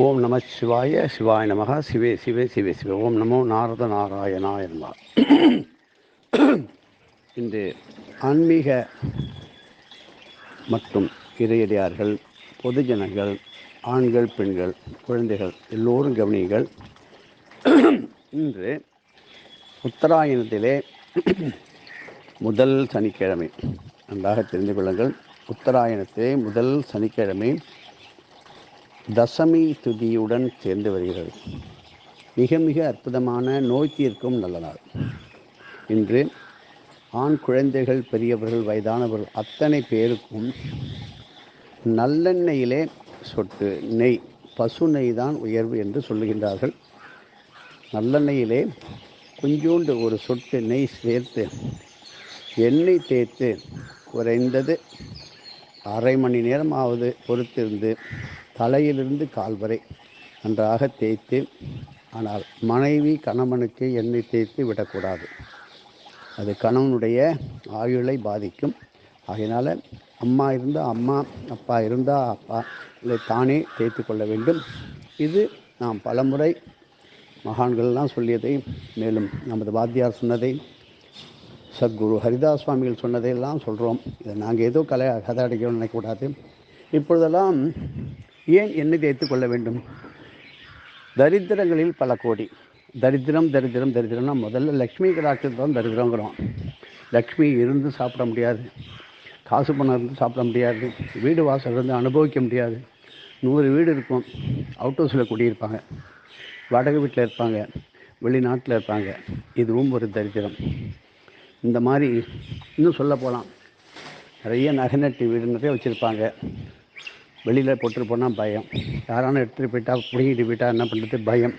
ஓம் நம சிவாய சிவாய நமக சிவே சிவே சிவே சிவே. ஓம் நமோ நாரத நாராயணா இருந்தார் இன்று ஆன்மீக மற்றும் இறையடியார்கள் பொதுஜனங்கள் ஆண்கள் பெண்கள் குழந்தைகள் எல்லோரும் கவனியுங்கள். இன்று உத்தராயணத்திலே முதல் சனிக்கிழமை. நன்றாக தெரிந்து கொள்ளுங்கள். உத்தராயணத்திலே முதல் சனிக்கிழமை தசமி துதியுடன் சேர்ந்து வருகிறது. மிக மிக அற்புதமான நோய் தீர்க்கும் நல்ல நாள். இன்று ஆண் குழந்தைகள் பெரியவர்கள் வயதானவர்கள் அத்தனை பேருக்கும் நல்லெண்ணெயிலே சொட்டு நெய் பசு நெய் தான் உயர்வு என்று சொல்லுகின்றார்கள். நல்லெண்ணெயிலே கொஞ்சோண்டு ஒரு சொட்டு நெய் சேர்த்து எண்ணெய் தேய்த்து குறைந்தது அரை மணி நேரமாவது பொறுத்திருந்து தலையிலிருந்து கால் வரை நன்றாக தேய்த்து ஆனால் மனைவி கணவனுக்கு எண்ணெய் தேய்த்து விடக்கூடாது. அது கணவனுடைய ஆயுளை பாதிக்கும். ஆகையினால் அம்மா இருந்தால் அம்மா அப்பா இருந்தால் அப்பா இல்லை தானே தேய்த்து கொள்ள வேண்டும். இது நாம் பலமுறை மகான்கள்லாம் சொல்லியதை மேலும் நமது வாத்தியார் சொன்னதை சத்குரு ஹரிதாஸ் சுவாமிகள் சொன்னதையெல்லாம் சொல்கிறோம் இதை நாங்கள் ஏதோ கலை கதை அடைக்கணும் நினைக்கக்கூடாது. இப்பொழுதெல்லாம் ஏன் என்ன தேய்த்து கொள்ள வேண்டும்? தரித்திரங்களில் பல கோடி. தரித்திரம் தரித்திரம் தரித்திரம்னா முதல்ல லக்ஷ்மி கடாட்சத்தை தான் தரித்திரங்கிறோம். லக்ஷ்மி இருந்து சாப்பிட முடியாது. காசு பணம் இருந்து சாப்பிட முடியாது. வீடு வாசல் இருந்து அனுபவிக்க முடியாது. நூறு வீடு இருக்கும். அவுட் ஹவுஸில் குடியிருப்பாங்க. வடகு வீட்டில் இருப்பாங்க. வெளிநாட்டில் இருப்பாங்க. இதுவும் ஒரு தரித்திரம். இந்த மாதிரி இன்னும் சொல்ல போகலாம் நிறைய நகை நட்டி வீடு நிறைய வச்சுருப்பாங்க. வெளியில் போட்டுட்டு போனால் பயம். யாரான எடுத்துகிட்டு போயிட்டா பிடிங்கிட்டு போயிட்டா என்ன பண்ணுறது பயம்.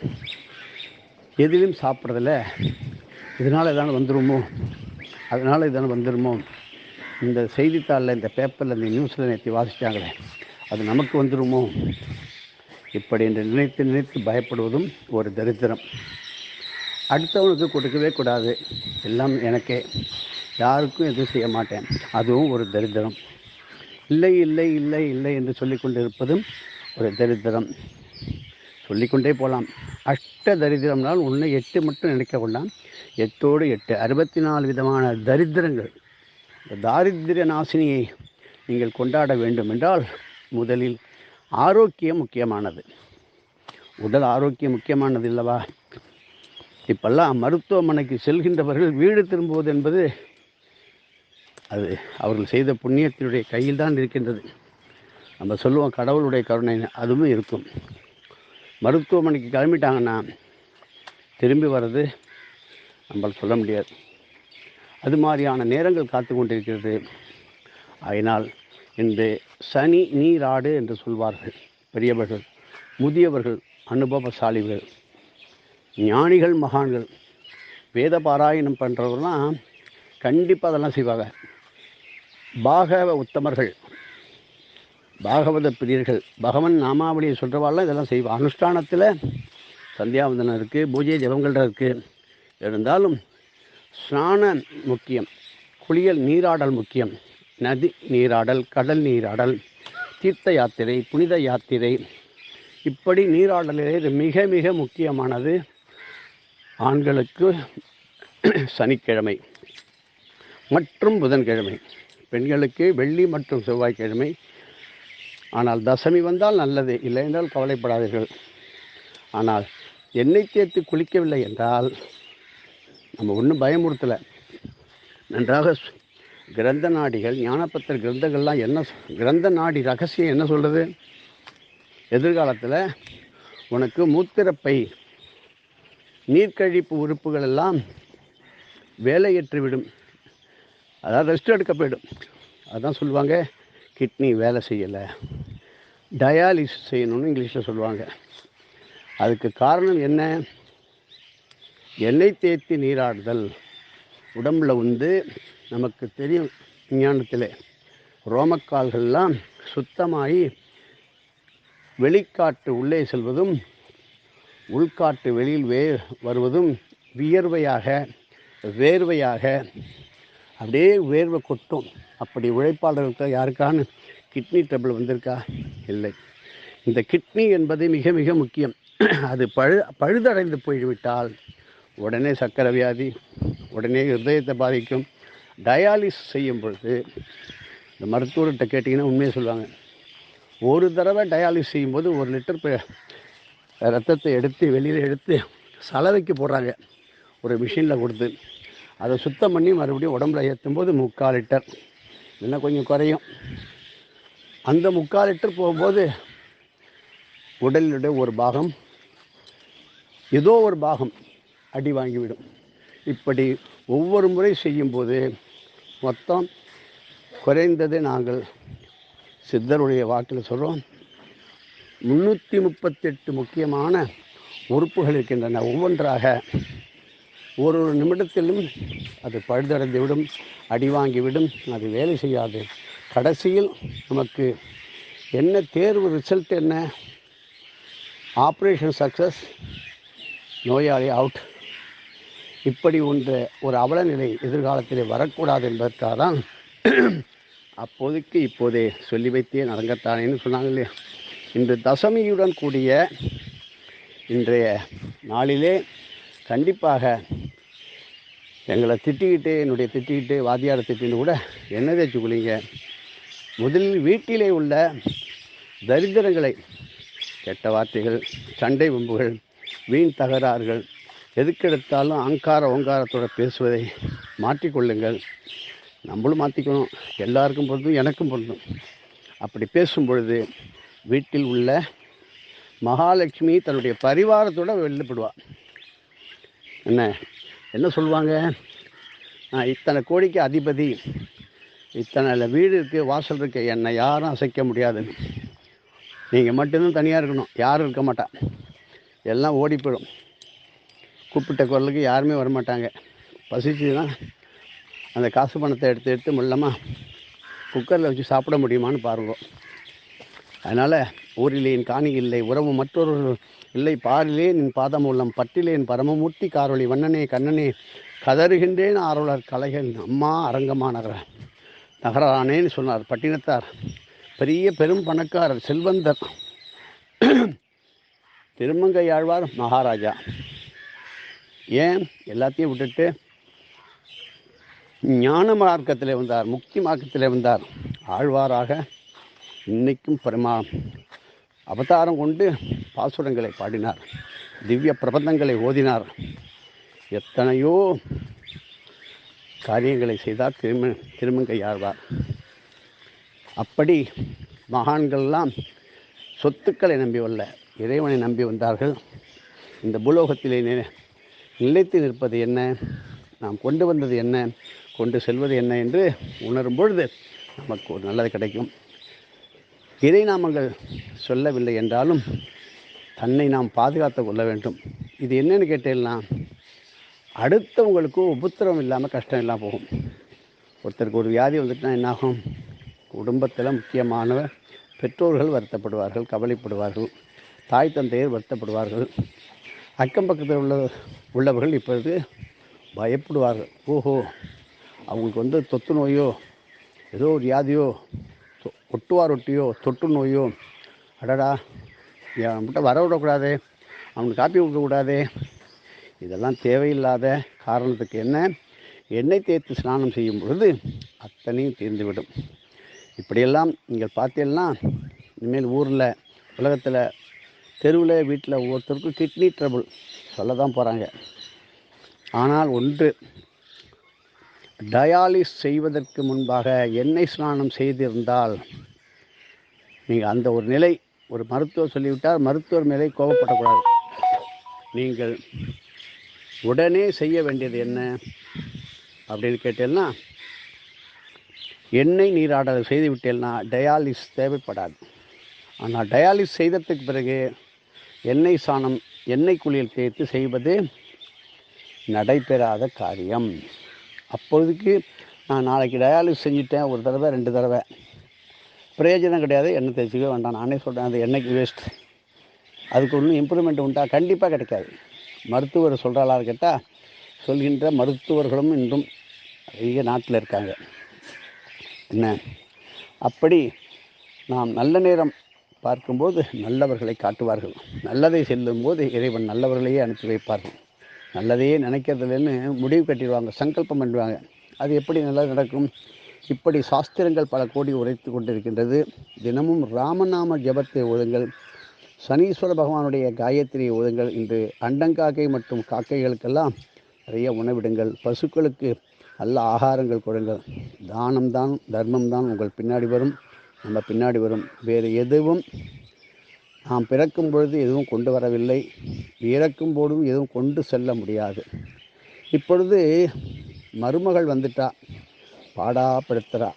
எதுவும் சாப்பிட்றதில்ல. இதனால் எதாவது வந்துடுமோ அதனால் இதனால் வந்துடுமோ இந்த செய்தித்தாளில் இந்த பேப்பரில் இந்த நியூஸில் நேற்று வாசித்தாங்களே அது நமக்கு வந்துடுமோ இப்படி என்று நினைத்து நினைத்து பயப்படுவதும் ஒரு தரித்திரம். அடுத்தவனுக்கு கொடுக்கவே கூடாது. எல்லாம் எனக்கே. யாருக்கும் எதுவும் செய்ய மாட்டேன். அதுவும் ஒரு தரித்திரம். இல்லை இல்லை இல்லை இல்லை என்று சொல்லிக்கொண்டு இருப்பதும் ஒரு தரித்திரம். சொல்லிக்கொண்டே போகலாம் அஷ்ட தரித்திரம்னால் ஒன்று எட்டு மட்டும் நினைக்க கொண்டாம் எட்டோடு எட்டு. அறுபத்தி நாலு விதமான தரித்திரங்கள். இந்த தாரித்திர நாசினியை நீங்கள் கொண்டாட வேண்டும் என்றால் முதலில் ஆரோக்கியம் முக்கியமானது. உடல் ஆரோக்கியம் முக்கியமானது இல்லவா? இப்பெல்லாம் மருத்துவமனைக்கு செல்கின்றவர்கள் வீடு திரும்புவது என்பது அது அவர்கள் செய்த புண்ணியத்தினுடைய கையில் தான் இருக்கின்றது. நம்ம சொல்லுவோம் கடவுளுடைய கருணை அதுவும் இருக்கும். மருத்துவமனைக்கு கிளம்பிட்டாங்கன்னா திரும்பி வர்றது நம்மளால் சொல்ல முடியாது. அது மாதிரியான நேரங்கள் காத்து கொண்டிருக்கிறது. அதனால் இன்று சனி நீராடு என்று சொல்வார்கள் பெரியவர்கள் முதியவர்கள் அனுபவசாலிகள் ஞானிகள் மகான்கள் வேத பாராயணம் பண்ணுறவர்கள்லாம் கண்டிப்பாக அதெல்லாம் செய்வாங்க. பாகவ உத்தமர்கள். பாகவத பிரியர்கள். பகவன் நாமாவளியை சொல்கிறவாள்லாம் இதெல்லாம் செய்வாள் அனுஷ்டானத்தில் சந்தியாவந்தனம் இருக்குது பூஜை ஜபங்கள் இருக்குது இருந்தாலும் ஸ்நானம் முக்கியம் குளியல் நீராடல் முக்கியம். நதி நீராடல் கடல் நீராடல் தீர்த்த யாத்திரை புனித யாத்திரை. இப்படி நீராடலிலே இது மிக மிக முக்கியமானது. ஆண்களுக்கு சனிக்கிழமை மற்றும் புதன்கிழமை. பெண்களுக்கு வெள்ளி மற்றும் செவ்வாய்க்கிழமை. ஆனால் தசமி வந்தால் நல்லது இல்லை என்றால் கவலைப்படாதீர்கள். ஆனால் எண்ணெய் தேர்த்து குளிக்கவில்லை என்றால் நம்ம ஒன்றும் பயமுறுத்தலை. நன்றாக கிரந்த நாடிகள் ஞானப்பத்திர கிரந்தங்கள்லாம் என்ன கிரந்த நாடி ரகசியம் என்ன சொல்கிறது எதிர்காலத்தில் உனக்கு மூத்திரப்பை நீர்க்கழிப்பு உறுப்புகள் எல்லாம் வேலையற்றுவிடும். அதாவது ரெஸ்ட் எடுக்க போயிடும். அதான் சொல்லுவாங்க கிட்னி வேலை செய்யலை. டயாலிசிஸ் செய்யணும்னு இங்கிலீஷில் சொல்லுவாங்க. அதுக்கு காரணம் என்ன? எண்ணெய் தேய்த்தி நீராடுதல். உடம்பில் வந்து நமக்கு தெரியும் விஞ்ஞானத்தில் ரோமக்கால்கள்லாம் சுத்தமாகி வெளிக்காட்டு உள்ளே செல்வதும் உள்காட்டு வெளியில் வே வருவதும் வியர்வையாக வேர்வையாக அப்படியே வேர்வை கொட்டும். அப்படி உழைப்பாளர்களுக்கு யாருக்கான கிட்னி ட்ரபிள் வந்திருக்கா? இல்லை. இந்த கிட்னி என்பது மிக மிக முக்கியம். அது பழு பழுதடைந்து போய்விட்டால் உடனே சர்க்கரை வியாதி உடனே ஹிருதயத்தை பாதிக்கும். டயாலிஸ் செய்யும் பொழுது இந்த மருத்துவர்கிட்ட கேட்டிங்கன்னா உண்மையை சொல்லுவாங்க. ஒரு தடவை டயாலிஸ் செய்யும்போது ஒரு லிட்டர் ரத்தத்தை எடுத்து வெளியில் எடுத்து சலவைக்கு போடுறாங்க. ஒரு மிஷினில் கொடுத்து. அதை சுத்தம் பண்ணி மறுபடியும் உடம்புல ஏற்றும்போது முக்கால் லிட்டர். இன்னும் கொஞ்சம் குறையும். அந்த முக்கால் லிட்டர் போகும்போது உடலினுடைய ஒரு பாகம் ஏதோ ஒரு பாகம் அடி வாங்கிவிடும். இப்படி ஒவ்வொரு முறை செய்யும்போது மொத்தம் குறைந்தது நாங்கள் சித்தருடைய வாக்கில் சொல்கிறோம் முந்நூற்றி முப்பத்தெட்டு முக்கியமான உறுப்புகள் இருக்கின்றன. ஒவ்வொன்றாக ஒரு ஒரு நிமிடத்திலும் அது பழுதடைந்து விடும் அடி வாங்கிவிடும் அது வேலை செய்யாது. கடைசியில் நமக்கு என்ன தேர்வு ரிசல்ட் என்ன? ஆப்ரேஷன் சக்ஸஸ் நோயாளி அவுட் இப்படி ஒன்று ஒரு அவலநிலை எதிர்காலத்தில் வரக்கூடாது என்பதற்காக தான் அப்போதைக்கு இப்போதே சொல்லி வைத்தே நடங்கத்தானேன்னு சொன்னாங்க இல்லையா? இன்று தசமியுடன் கூடிய இன்றைய நாளிலே கண்டிப்பாக எங்களை திட்டிக்கிட்டு என்னுடைய திட்டிக்கிட்டு வாத்தியாரை திட்டின்னு கூட என்ன தேய்ச்சி முதலில் வீட்டிலே உள்ள தரித்திரங்களை கெட்ட வார்த்தைகள் சண்டை வம்புகள் வீண் தகராறுகள் எதுக்கெடுத்தாலும் அங்கார ஓங்காரத்தோட பேசுவதை மாற்றிக்கொள்ளுங்கள். நம்மளும் மாற்றிக்கணும் எல்லாருக்கும் பொருந்தும் எனக்கும் பொருந்தும். அப்படி பேசும் பொழுது வீட்டில் உள்ள மகாலட்சுமி தன்னுடைய பரிவாரத்தோட வெளிப்படுவாள் என்ன? என்ன சொல்லுவாங்க? நான் இத்தனை கோடிக்கு அதிபதி இத்தனை வீடு இருக்குது வாசல் இருக்கு என்னை யாரும் அசைக்க முடியாதுன்னு நீங்கள் மட்டும்தான் தனியாக இருக்கணும். யாரும் இருக்க மாட்டா. எல்லாம் ஓடி போயிடும். கூப்பிட்ட குரலுக்கு யாருமே வரமாட்டாங்க. பசிச்சுன்னா அந்த காசு பணத்தை எடுத்து எடுத்து முள்ளமாக குக்கரில் வச்சு சாப்பிட முடியுமான்னு பாருங்க. அதனால் ஊரில் என் காணி இல்லை உறவு மற்றொரு இல்லை பாரிலே நின் பாதம் உள்ளம் பட்டிலேன் பரமமூர்த்தி காரொளி வண்ணனே கண்ணனே கதறுகின்றேன் ஆர்வலர் கலைகள் அம்மா அரங்கமா நகர நகரானேன்னு சொன்னார் பட்டினத்தார். பெரிய பெரும் பணக்காரர் செல்வந்தர். திருமங்கையாழ்வார் மகாராஜா. ஏன்? எல்லாத்தையும் விட்டுட்டு ஞான மார்க்கத்தில் வந்தார் முக்தி மார்க்கத்தில் வந்தார். ஆழ்வாராக இன்னைக்கும் பரமா அவதாரம் கொண்டு பாசுரங்களை பாடினார். திவ்ய பிரபந்தங்களை ஓதினார். எத்தனையோ காரியங்களை செய்தார். திரும திருமங்கையாழ்வார். அப்படி மகான்கள்லாம் சொத்துக்களை நம்பி வல்ல இறைவனை நம்பி வந்தார்கள். இந்த பூலோகத்திலே நி- நிலைத்து நிற்பது என்ன? நாம் கொண்டு வந்தது என்ன? கொண்டு செல்வது என்ன என்று உணரும் பொழுது நமக்கு ஒரு நல்லது கிடைக்கும். இறை நாமங்கள் சொல்லவில்லை என்றாலும் தன்னை நாம் பாதுகாத்து கொள்ள வேண்டும். இது என்னன்னு கேட்டீங்கன்னா அடுத்தவங்களுக்கும் உபத்திரம் இல்லாமல் கஷ்டம் இல்லாமல் போகும். ஒருத்தருக்கு ஒரு வியாதி வந்துட்டுனா என்னாகும்? குடும்பத்தில் முக்கியமானவர் பெற்றோர்கள் வருத்தப்படுவார்கள் கவலைப்படுவார்கள் தாய் தந்தையர் வருத்தப்படுவார்கள். அக்கம் பக்கத்தில் உள்ள உள்ளவர்கள் இப்பொழுது பயப்படுவார்கள். ஓஹோ அவங்களுக்கு வந்து தொத்து நோயோ ஏதோ ஒரு வியாதியோ தொ- ஒட்டுவார் ஒட்டியோ தொற்று நோயோ அடடா அவன்கிட்ட வர விடக்கூடாது. அவனுக்கு காப்பி கொடுக்கக்கூடாது இதெல்லாம் தேவையில்லாத காரணத்துக்கு என்ன? எண்ணெய் தேய்த்து ஸ்நானம் செய்யும் பொழுது அத்தனையும் தீர்ந்துவிடும். இப்படியெல்லாம் நீங்கள் பார்த்தீங்கன்னா இனிமேல் ஊரில் உலகத்தில் தெருவில் வீட்டில் ஒவ்வொருத்தருக்கும் கிட்னி ட்ரபுள் சொல்ல தான் போகிறாங்க ஆனால் ஒன்று டயாலிஸ் செய்வதற்கு முன்பாக எண்ணெய் ஸ்நானம் செய்திருந்தால் நீங்கள் அந்த ஒரு நிலை ஒரு மருத்துவர் சொல்லிவிட்டால் மருத்துவர் மேலே கோபப்படக்கூடாது. நீங்கள் உடனே செய்ய வேண்டியது என்ன? அப்படின்னு கேட்டேன்னா எண்ணெய் நீராடல் செய்து விட்டேன்னா டயாலிஸ் தேவைப்படாது. ஆனால் டயாலிஸ் செய்ததுக்கு பிறகு எண்ணெய் சாணம் எண்ணெய் குளியல் தேய்த்து செய்வது நடைபெறாத காரியம். அப்பொழுதுக்கு நான் நாளைக்கு டயாலிஸ் செஞ்சுட்டேன் ஒரு தடவை ரெண்டு தடவை. பிரயோஜனம் கிடையாது எண்ணெய் தேய்ச்சிக்கவே வேண்டாம். நானே சொல்கிறேன் அது எண்ணெய்க்கு வேஸ்ட் அதுக்கு ஒன்றும் இம்ப்ரூவ்மெண்ட் உண்டா? கண்டிப்பாக கிடைக்காது. மருத்துவர் சொல்கிறாளான்னு கேட்டால் சொல்கின்ற மருத்துவர்களும் இன்றும் அதிக நாட்டில் இருக்காங்க. என்ன? அப்படி நாம் நல்ல நேரம் பார்க்கும்போது நல்லவர்களை காட்டுவார்கள். நல்லதை செல்லும்போது இறைவன் நல்லவர்களையே அனுப்பி வைப்பார்கள். நல்லதையே நினைக்கிறதுலன்னு முடிவு கட்டிடுவாங்க சங்கல்பம் பண்ணுவாங்க. அது எப்படி நல்லா நடக்கும்? இப்படி சாஸ்திரங்கள் பல கோடி உரைத்து கொண்டிருக்கின்றது. தினமும் ராமநாம ஜபத்தை ஓதுங்கள். சனீஸ்வர பகவானுடைய காயத்ரி ஓதுங்கள். இன்று அண்டங்காக்கை மற்றும் காக்கைகளுக்கெல்லாம் நிறைய உணவிடுங்கள். பசுக்களுக்கு நல்ல ஆகாரங்கள் கொடுங்கள். தானம்தான் தர்மம்தான் உங்கள் பின்னாடி வரும். நம்ம பின்னாடி வரும். வேறு எதுவும் நாம் பிறக்கும் பொழுது எதுவும் கொண்டு வரவில்லை. இறக்கும் போதும் எதுவும் கொண்டு செல்ல முடியாது. இப்பொழுது மருமகள் வந்துட்டா. பாடாப்படுத்துகிறா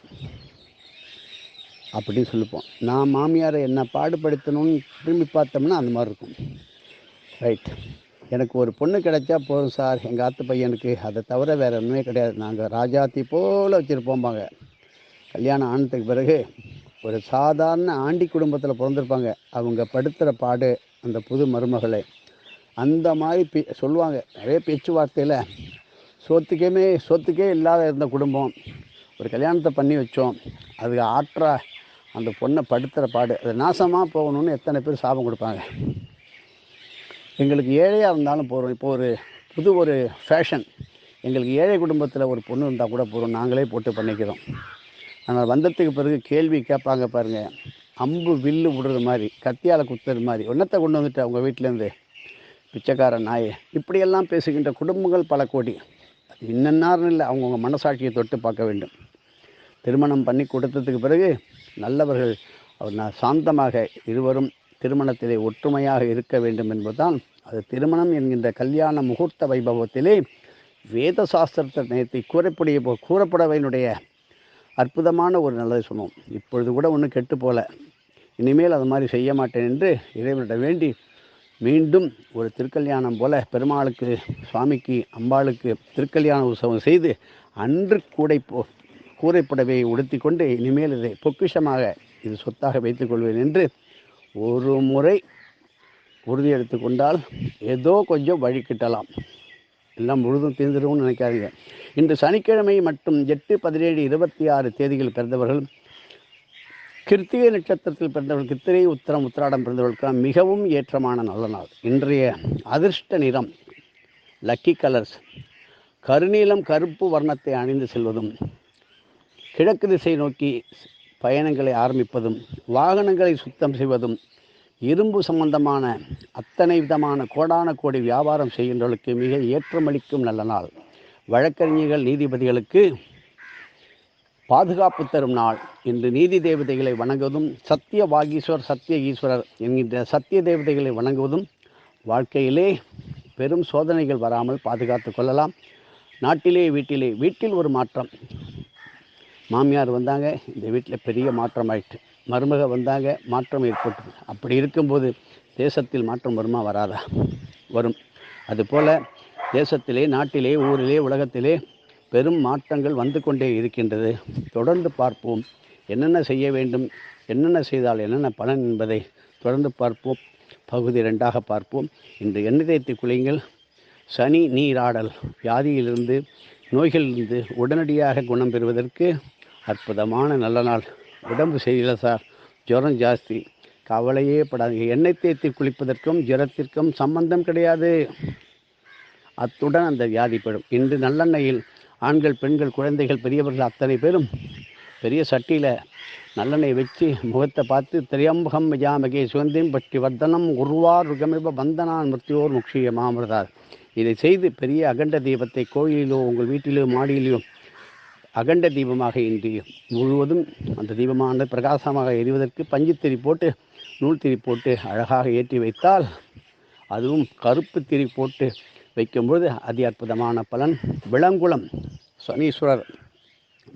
அப்படின்னு சொல்லிப்போம். நான் மாமியாரை என்ன பாடுபடுத்தணும்னு திரும்பி பார்த்தோம்னா அந்த மாதிரி இருக்கும். ரைட் எனக்கு ஒரு பொண்ணு கிடைச்சா போதும் சார். எங்கள் ஆத்து பையனுக்கு. அதை தவிர வேறு ஒன்றுமே கிடையாது. நாங்கள் ராஜாத்தி போல் வச்சுருப்போம்பாங்க கல்யாணம் ஆனதுக்கு பிறகு ஒரு சாதாரண ஆண்டி குடும்பத்தில் பிறந்திருப்பாங்க. அவங்க படுத்துகிற பாடு அந்த புது மருமகளை அந்த மாதிரி பே சொல்லுவாங்க. நிறைய பேச்சுவார்த்தையில் சொத்துக்கேமே சொத்துக்கே இல்லாத இருந்த குடும்பம். ஒரு கல்யாணத்தை பண்ணி வச்சோம். அதுக்கு ஆற்றா அந்த பொண்ணை படுத்துகிற பாடு அது நாசமாக போகணும்னு எத்தனை பேர் சாபம் கொடுப்பாங்க. எங்களுக்கு ஏழையாக இருந்தாலும் போகிறோம் இப்போ ஒரு புது ஒரு ஃபேஷன் எங்களுக்கு ஏழை குடும்பத்தில் ஒரு பொண்ணு இருந்தால் கூட போகிறோம் நாங்களே போட்டு பண்ணிக்கிறோம். ஆனால் வந்ததுக்கு பிறகு கேள்வி கேட்பாங்க பாருங்கள் அம்பு வில்லு விடுறது மாதிரி கத்தியால் குத்துறது மாதிரி ஒன்றத்தை கொண்டு வந்துட்டு அவங்க வீட்டிலேருந்து பிச்சைக்கார நாய் இப்படியெல்லாம் பேசுகின்ற குடும்பங்கள் பல கோடி. அது இன்னன்னார்னு இல்லை அவங்கவுங்க மனசாட்சியை தொட்டு பார்க்க வேண்டும். திருமணம் பண்ணி கொடுத்ததுக்கு பிறகு நல்லவர்கள் அவர் நான் சாந்தமாக இருவரும் திருமணத்திலே ஒற்றுமையாக இருக்க வேண்டும் என்பதுதான் அது திருமணம் என்கின்ற கல்யாண முகூர்த்த வைபவத்திலே வேத சாஸ்திரத்தை நேர்த்தி கூறப்படிய கூறப்படவையினுடைய அற்புதமான ஒரு நல்லதை சொன்னோம். இப்பொழுது கூட ஒன்றும் கெட்டு போல. இனிமேல் அது மாதிரி செய்ய மாட்டேன் என்று இறைவனிடம் வேண்டி மீண்டும் ஒரு திருக்கல்யாணம் போல பெருமாளுக்கு சுவாமிக்கு அம்பாளுக்கு திருக்கல்யாண உற்சவம் செய்து அன்று கூடை போ கூரைப்புடவையை உடுத்தி கொண்டு இனிமேல் இதை பொக்கிஷமாக இது சொத்தாக வைத்துக்கொள்வேன் என்று ஒரு முறை உறுதி எடுத்துக்கொண்டால் ஏதோ கொஞ்சம் வழி கிட்டலாம். எல்லாம் முழுதும் தீர்ந்துடும்னு நினைக்காதீங்க. இன்று சனிக்கிழமை மற்றும் எட்டு பதினேழு இருபத்தி ஆறு தேதிகள் பிறந்தவர்கள் கிருத்திகை நட்சத்திரத்தில் பிறந்தவர்கள் கித்திரை உத்தரம் உத்திராடம் பிறந்தவர்களுக்கு மிகவும் ஏற்றமான நல்ல நாள். இன்றைய அதிர்ஷ்ட நிறம் லக்கி கலர்ஸ். கருநீலம் கருப்பு வர்ணத்தை அணிந்து செல்வதும் கிழக்கு திசை நோக்கி பயணங்களை ஆரம்பிப்பதும் வாகனங்களை சுத்தம் செய்வதும் இரும்பு சம்பந்தமான அத்தனை விதமான கோடான கோடி வியாபாரம் செய்கின்றவர்களுக்கு மிக ஏற்றமளிக்கும் நல்ல நாள். வழக்கறிஞர்கள் நீதிபதிகளுக்கு பாதுகாப்பு தரும் நாள் இன்று நீதி தேவதைகளை வணங்குவதும் சத்திய வாகீஸ்வர் சத்திய ஈஸ்வரர் என்கின்ற சத்திய தேவதைகளை வணங்குவதும் வாழ்க்கையிலே பெரும் சோதனைகள் வராமல் பாதுகாத்து கொள்ளலாம். நாட்டிலே வீட்டிலே வீட்டில் ஒரு மாற்றம். மாமியார் வந்தாங்க இந்த வீட்டில் பெரிய மாற்றம் ஆயிட்டு மருமக வந்தாங்க மாற்றம் ஏற்பட்டு அப்படி இருக்கும்போது தேசத்தில் மாற்றம் வருமா வராதா? வரும். அதுபோல் தேசத்திலே நாட்டிலே ஊரிலே உலகத்திலே பெரும் மாற்றங்கள் வந்து கொண்டே இருக்கின்றது. தொடர்ந்து பார்ப்போம். என்னென்ன செய்ய வேண்டும்? என்னென்ன செய்தால் என்னென்ன பலன் என்பதை தொடர்ந்து பார்ப்போம். பகுதி ரெண்டாக பார்ப்போம். இன்று எண்ணெய் தேய்த்து குளியுங்கள். சனி நீராடல். வியாதியிலிருந்து நோய்களிலிருந்து உடனடியாக குணம் பெறுவதற்கு அற்புதமான நல்ல நாள். உடம்பு சரியில்லை சார். ஜுரம் ஜாஸ்தி. கவலையே படாதீங்க. எண்ணெய் தேய்த்து குளிப்பதற்கும் ஜுரத்திற்கும் சம்பந்தம் கிடையாது. அத்துடன் அந்த வியாதிப்படும் இன்று நல்லெண்ணெயில் ஆண்கள் பெண்கள் குழந்தைகள் பெரியவர்கள் அத்தனை பேரும் பெரிய சட்டியில் நல்லெண்ணெய் வச்சு முகத்தை பார்த்து திரியம்பகம் விஜாமகே சுகந்தின் பற்றி வர்த்தனம் உருவார் ருகமிப வந்தனான் மிருத்தியோர் முக்ஷிய மாமிரதார் இதை செய்து பெரிய அகண்ட தீபத்தை கோயிலிலோ உங்கள் வீட்டிலோ மாடியிலோ அகண்ட தீபமாக இன்றி முழுவதும் அந்த தீபமானது பிரகாசமாக எரிவதற்கு பஞ்சுத்திரி போட்டு நூல் திரி போட்டு அழகாக ஏற்றி வைத்தால் அதுவும் கருப்பு திரி போட்டு வைக்கும்போது அதி அற்புதமான பலன். விளங்குளம் சனீஸ்வரர்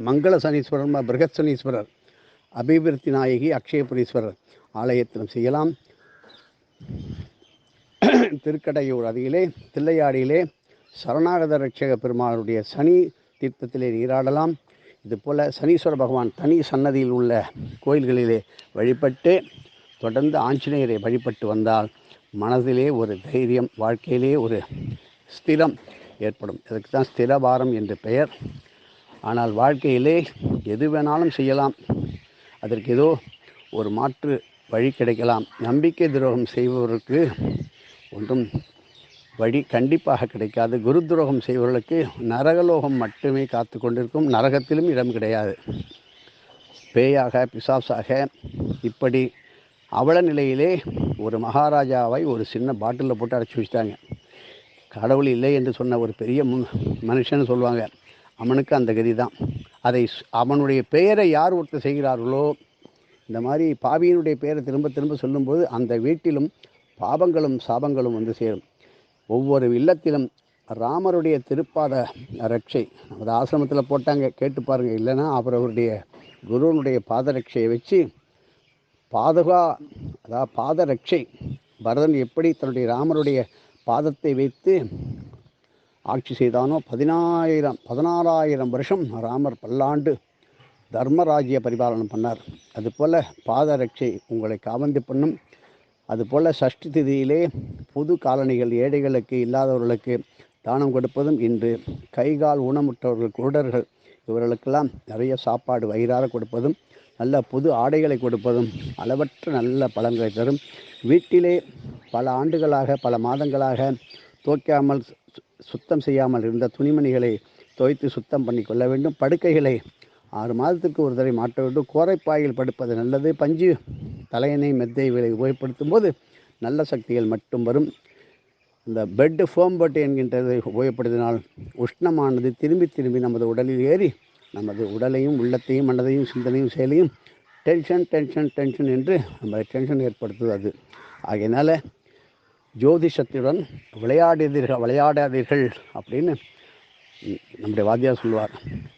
மங்கள சனீஸ்வரர் பிருகத் சனீஸ்வரர் அபிவிருத்தி நாயகி அக்ஷயபுரீஸ்வரர் ஆலயத்திலும் செய்யலாம். திருக்கடையூர் அருகிலே தில்லையாடியிலே சரணாகத ரட்சக பெருமாளுடைய சனி தீர்த்தத்திலே நீராடலாம். இதுபோல் சனீஸ்வர பகவான் தனி சன்னதியில் உள்ள கோயில்களிலே வழிபட்டு தொடர்ந்து ஆஞ்சநேயரை வழிபட்டு வந்தால் மனதிலே ஒரு தைரியம் வாழ்க்கையிலே ஒரு ஸ்திரம் ஏற்படும். இதுக்கு தான் ஸ்திரபாரம் என்று பெயர். ஆனால் வாழ்க்கையிலே எது வேணாலும் செய்யலாம். அதற்கு ஏதோ ஒரு மாற்று வழி கிடைக்கலாம். நம்பிக்கை துரோகம் செய்பவருக்கு ஒன்றும் வழி கண்டிப்பாக கிடைக்காது. குரு துரோகம் செய்வர்களுக்கு நரகலோகம் மட்டுமே காத்து கொண்டிருக்கும். நரகத்திலும் இடம் கிடையாது. பேயாக பிசாசாக இப்படி அவல நிலையிலே ஒரு மகாராஜாவை ஒரு சின்ன பாட்டிலில் போட்டு அடைச்சி வச்சுட்டாங்க. கடவுள் இல்லை என்று சொன்ன ஒரு பெரிய முன் மனுஷன்னு சொல்லுவாங்க. அவனுக்கு அந்த கதி தான். அதை அவனுடைய பெயரை யார் ஒருத்தர் செய்கிறார்களோ இந்த மாதிரி பாவியினுடைய பெயரை திரும்ப திரும்ப சொல்லும்போது அந்த வீட்டிலும் பாவங்களும் சாபங்களும் வந்து சேரும். ஒவ்வொரு இல்லத்திலும் ராமருடைய திருப்பாத ரட்சை நமது ஆசிரமத்தில் போட்டாங்க கேட்டு பாருங்கள் இல்லைன்னா அவர் அவருடைய குருவனுடைய பாதரட்சையை வச்சு பாதுகா அதாவது பாதரட்சை பரதன் எப்படி தன்னுடைய ராமருடைய பாதத்தை வைத்து ஆட்சி செய்தானோ பதினாயிரம் பதினாறாயிரம் வருஷம் ராமர் பல்லாண்டு தர்மராஜ்ய பரிபாலனம் பண்ணார். அதுபோல் பாதரட்சை உங்களை காவந்து பண்ணும். அதுபோல் சஷ்டி திதியிலே புது காலணிகள் ஏழைகளுக்கு இல்லாதவர்களுக்கு தானம் கொடுப்பதும் இன்று கைகால் ஊனமுற்றவர்கள் குருடர்கள் இவர்களுக்கெல்லாம் நிறைய சாப்பாடு வயிறார கொடுப்பதும் நல்ல புது ஆடைகளை கொடுப்பதும் அளவற்ற நல்ல பலன்களை தரும். வீட்டிலே பல ஆண்டுகளாக பல மாதங்களாக துவைக்காமல் சு- சுத்தம் செய்யாமல் இருந்த துணிமணிகளை துவைத்து சுத்தம் பண்ணி கொள்ள வேண்டும். படுக்கைகளை ஆறு மாதத்துக்கு ஒரு தடவை மாற்ற வேண்டும். கோரைப்பாயில் படுப்பது நல்லது. பஞ்சு தலையணை மெத்தை இவைகளை உபயோகப்படுத்தும் போது நல்ல சக்திகள் மட்டும் வரும். இந்த பெட் ஃபோம் பெட் என்கின்றதை உபயோகப்படுத்தினால் உஷ்ணமானது திரும்பி திரும்பி நமது உடலில் ஏறி நமது உடலையும் உள்ளத்தையும் மனதையும் சிந்தனையும் செயலையும் டென்ஷன் டென்ஷன் டென்ஷன் என்று நம்ம டென்ஷன் ஏற்படுத்துவது. அது ஆகையினால ஜோதிஷத்துடன் விளையாடுதீர்கள் விளையாடாதீர்கள் அப்படின்னு நம்முடைய வாத்தியார் சொல்லுவார்.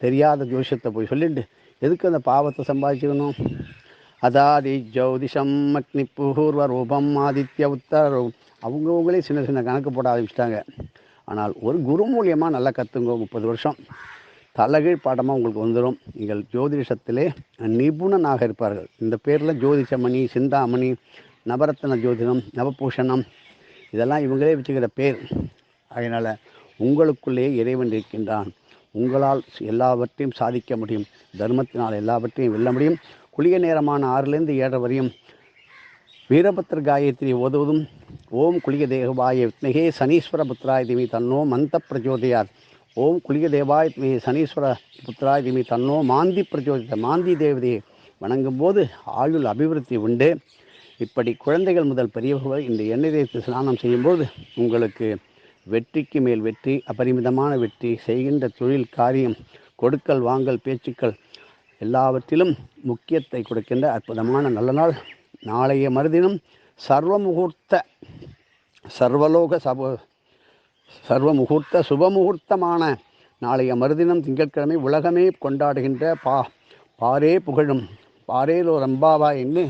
தெரியாத ஜோதிஷத்தை போய் சொல்லிட்டு எதுக்கு அந்த பாவத்தை சம்பாதிச்சுக்கணும்? அதாதி ஜோதிஷம் அக்னி பூர்வ ரூபம் ஆதித்ய உத்தர அவங்கவுங்களே சின்ன சின்ன கணக்கு போட ஆரம்பிச்சிட்டாங்க. ஆனால் ஒரு குரு மூலியமாக நல்லா கற்றுங்க முப்பது வருஷம். தலைகீழ் பாடமாக உங்களுக்கு வந்துடும் நீங்கள் ஜோதிஷத்திலே நிபுணனாக இருப்பார்கள். இந்த பேரில் ஜோதிஷமணி சிந்தாமணி நவரத்ன ஜோதிடம் நவபூஷணம் இதெல்லாம் இவங்களே வச்சுக்கிற பேர். அதனால் உங்களுக்குள்ளேயே இறைவன் இருக்கின்றான். உங்களால் எல்லாவற்றையும் சாதிக்க முடியும். தர்மத்தினால் எல்லாவற்றையும் வெல்ல முடியும். குளிய நேரமான ஆறுலேருந்து ஏழரை வரையும் வீரபத்ர காயத்ரி ஓதுவதும் ஓம் குளிய தேவாய வித்மகே சனீஸ்வர புத்திராய திமி தன்னோ மந்த பிரச்சோதயார் ஓம் குளிய தேவாய வித்மகே சனீஸ்வர புத்திராய திமி தன்னோ மாந்தி பிரஜோதித மாந்தி தேவதையை வணங்கும் போது ஆயுள் அபிவிருத்தி உண்டு. இப்படி குழந்தைகள் முதல் பெரியவர்கள் இந்த எண்ணெய் தேய்த்து ஸ்நானம் செய்யும்போது உங்களுக்கு வெற்றிக்கு மேல் வெற்றி அபரிமிதமான வெற்றி செய்கின்ற தொழில் காரியம் கொடுக்கல் வாங்கல் பேச்சுக்கள் எல்லாவற்றிலும் முக்கியத்தை கொடுக்கின்ற அற்புதமான நல்ல நாள். நாளைய மறுதினம் சர்வ முகூர்த்த சர்வலோக சப சர்வ முகூர்த்த சுப முகூர்த்தமான நாளைய மறுதினம் திங்கட்கிழமை உலகமே கொண்டாடுகின்ற பா பாரே புகழும் பாரேலோ ரம்பாவா என்று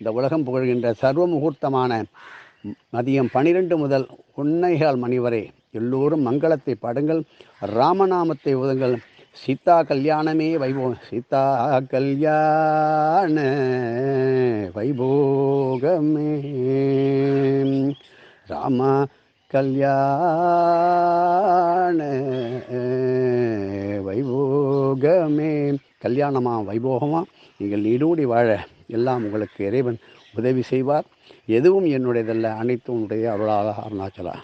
இந்த உலகம் புகழ்கின்ற சர்வ முகூர்த்தமான மதியம் பனிரெண்டு முதல் ஒன்னைகால் மணி வரை எல்லோரும் மங்களத்தை பாடுங்கள். ராமநாமத்தை உதங்கள் சீதா கல்யாணமே வைபோகம் சீதா கல்யாண வைபோகமே. ராம கல்யாண வைபோகமே. கல்யாணமா வைபோகமா? நீங்கள் நீடூடி வாழ. எல்லாம் உங்களுக்கு இறைவன் உதவி செய்வார். எதுவும் என்னுடையதல்ல. அனைத்தும் உன்னுடைய அருளாக அருணாச்சலா.